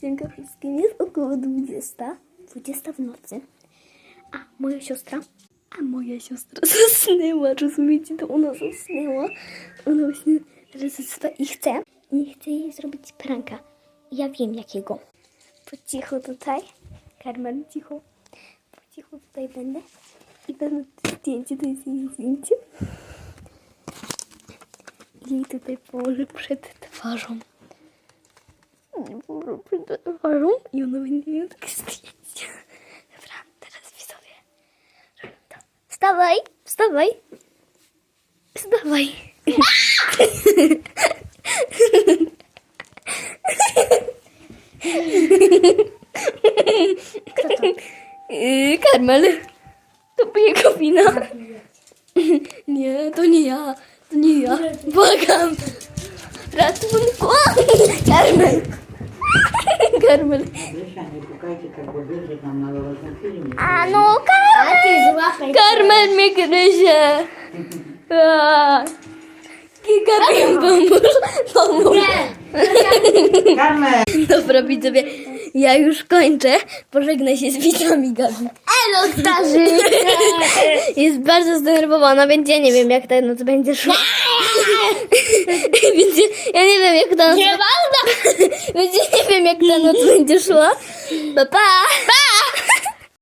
Dziękuję wszystkim. Jest około 20. 20 w nocy. A moja siostra? A moja siostra zasnęła, rozumiecie? To ona zasnęła. Ona właśnie zasnęła i chce. I chce jej zrobić pranka. Ja wiem jakiego. Po cichu tutaj. Karmen, cicho. Po cichu tutaj będę. I to zdjęcie, to jest jej zdjęcie. I tutaj położę przed twarzą. I ona będzie miała takie zdjęcie. Dobra, teraz widzowie. Robię to. Wstawaj, wstawaj. Wstawaj. Yy, Karmel. To jego wina. Nie, to nie ja. To nie ja. Błagam. Ratunku. Karmel. Karmel. Rysia, nie pukajcie tak, bo że tam malować na filmie. A no, Karmel. Karmel mnie gryzie. A. Giga bim pomóż. Pomóż. Karmel! Dobra, widzowie, ja już kończę. Pożegnaj się z widzami, Gabi. Elo, starzy! Jest bardzo zdenerwowana, więc ja nie wiem, jak ta noc będzie szła. więc ja, ja nie wiem, jak ta noc... Nie ja nie wiem, jak ta noc będzie szła. Pa, pa! Pa!